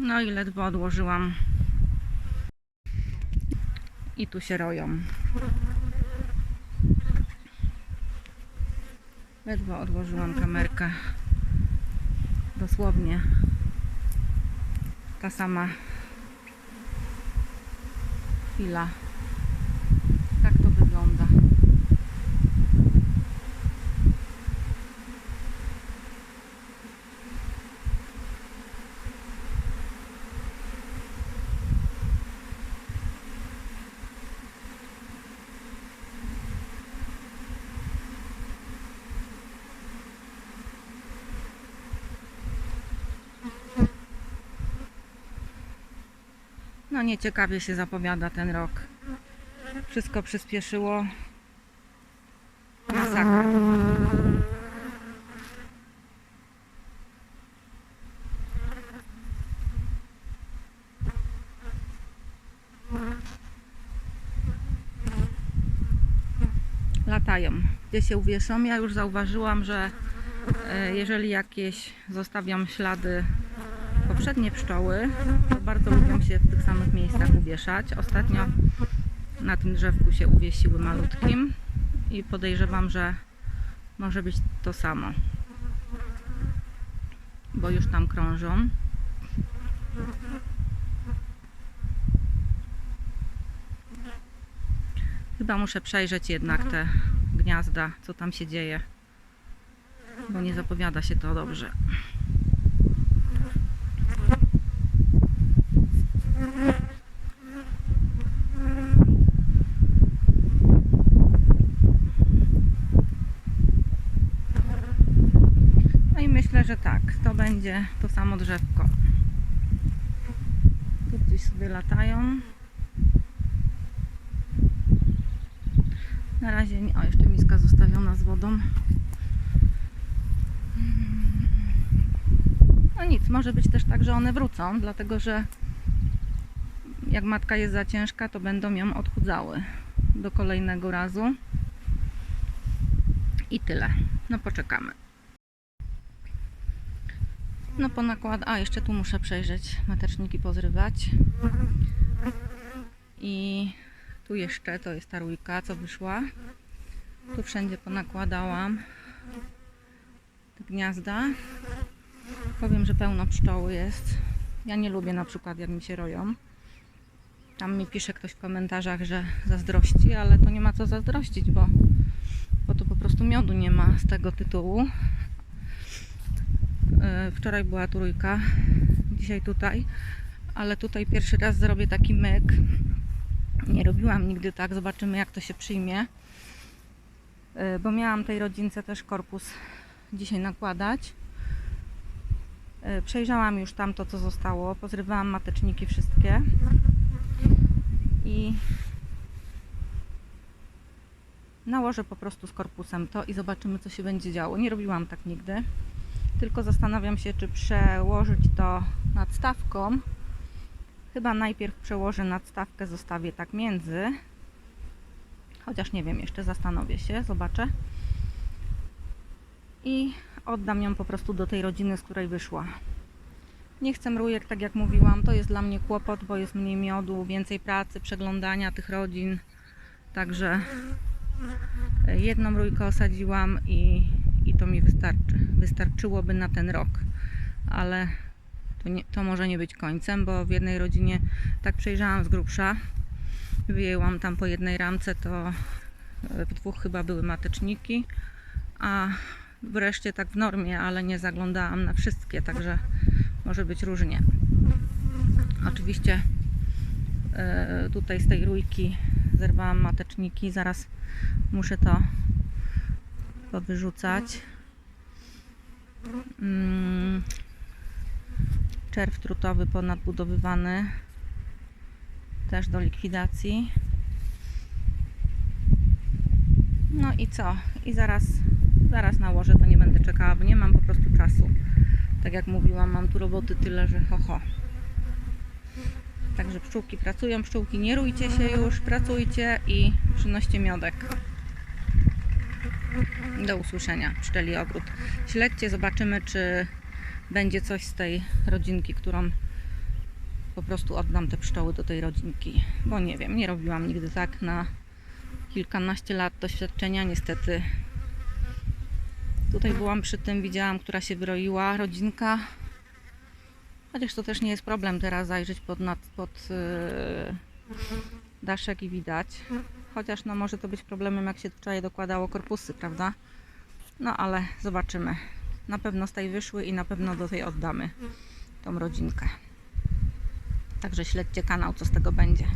No i ledwo odłożyłam. I tu się roją. Ledwo odłożyłam kamerkę. Dosłownie ta sama chwila. Tak to wygląda. No nieciekawie się zapowiada ten rok. Wszystko przyspieszyło. Masakra. Latają. Gdzie się uwieszą? Ja już zauważyłam, że e, jeżeli jakieś zostawiam ślady poprzednie pszczoły bardzo lubią się w tych samych miejscach uwieszać. Ostatnio na tym drzewku się uwiesiły malutkim i podejrzewam, że może być to samo, bo już tam krążą. Chyba muszę przejrzeć jednak te gniazda, co tam się dzieje, bo nie zapowiada się to dobrze. No i myślę, że tak, to będzie to samo drzewko. Tu gdzieś sobie latają. Na razie nie. O, jeszcze miska zostawiona z wodą. No nic, może być też tak, że one wrócą, dlatego że jak matka jest za ciężka, to będą ją odchudzały do kolejnego razu. I tyle. No poczekamy. No po nakład... A, jeszcze tu muszę przejrzeć, mateczniki pozrywać. I tu jeszcze, to jest ta rójka, co wyszła. Tu wszędzie ponakładałam te gniazda. Powiem, że pełno pszczoły jest. Ja nie lubię na przykład, jak mi się roją. Tam mi pisze ktoś w komentarzach, że zazdrości, ale to nie ma co zazdrościć, bo, bo to po prostu miodu nie ma z tego tytułu. Wczoraj była trójka, dzisiaj tutaj, ale tutaj pierwszy raz zrobię taki myk. Nie robiłam nigdy tak, zobaczymy jak to się przyjmie. Yy, Bo miałam tej rodzince też korpus dzisiaj nakładać. Yy, Przejrzałam już tam to, co zostało. Pozrywałam mateczniki wszystkie. I nałożę po prostu z korpusem to i zobaczymy, co się będzie działo. Nie robiłam tak nigdy. Tylko zastanawiam się, czy przełożyć to nadstawką. Chyba najpierw przełożę nadstawkę, zostawię tak między. Chociaż nie wiem, jeszcze zastanowię się, zobaczę. I oddam ją po prostu do tej rodziny, z której wyszła. Nie chcę mrujek, tak jak mówiłam, to jest dla mnie kłopot, bo jest mniej miodu, więcej pracy, przeglądania tych rodzin. Także jedną rójkę osadziłam i, i to mi wystarczy. Wystarczyłoby na ten rok, ale to, nie, to może nie być końcem, bo w jednej rodzinie tak przejrzałam z grubsza. Wyjęłam tam po jednej ramce, to e, w dwóch chyba były mateczniki, a wreszcie tak w normie, ale nie zaglądałam na wszystkie, także może być różnie. Oczywiście e, tutaj z tej rójki zerwałam mateczniki, zaraz muszę to powyrzucać. Mm, Czerw trutowy ponadbudowywany też do likwidacji. No i co? I zaraz, zaraz nałożę, to nie będę czekała, bo nie mam po prostu czasu. Tak jak mówiłam, mam tu roboty tyle, że ho, ho. Także pszczółki pracują, pszczółki nie rójcie się już, pracujcie i przynoście miodek. Do usłyszenia, pszczeli ogród. Śledźcie, zobaczymy, czy będzie coś z tej rodzinki, którą po prostu oddam te pszczoły do tej rodzinki, bo nie wiem, nie robiłam nigdy tak na kilkanaście lat doświadczenia, niestety. Tutaj byłam przy tym, widziałam, która się wyroiła, rodzinka. Chociaż to też nie jest problem teraz zajrzeć pod, nad, pod yy, daszek i widać. Chociaż no może to być problemem, jak się wczoraj dokładało korpusy, prawda? No ale zobaczymy. Na pewno z tej wyszły i na pewno do tej oddamy tą rodzinkę. Także śledźcie kanał, co z tego będzie.